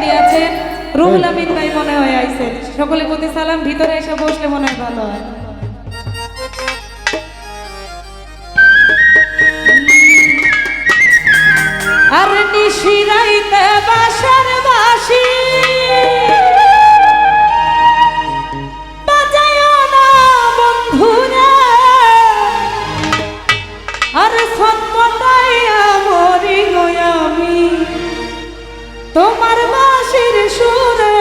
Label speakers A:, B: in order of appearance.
A: যিনি আছেন রুহুল আমিন মনে হয় সকলের প্রতি সালাম, ভিতরে এসে বসলে মনে হয় ভালো হয়। আর নিশিরাইতে বাসার বাসি। বাজায়ো না হাসির সোনা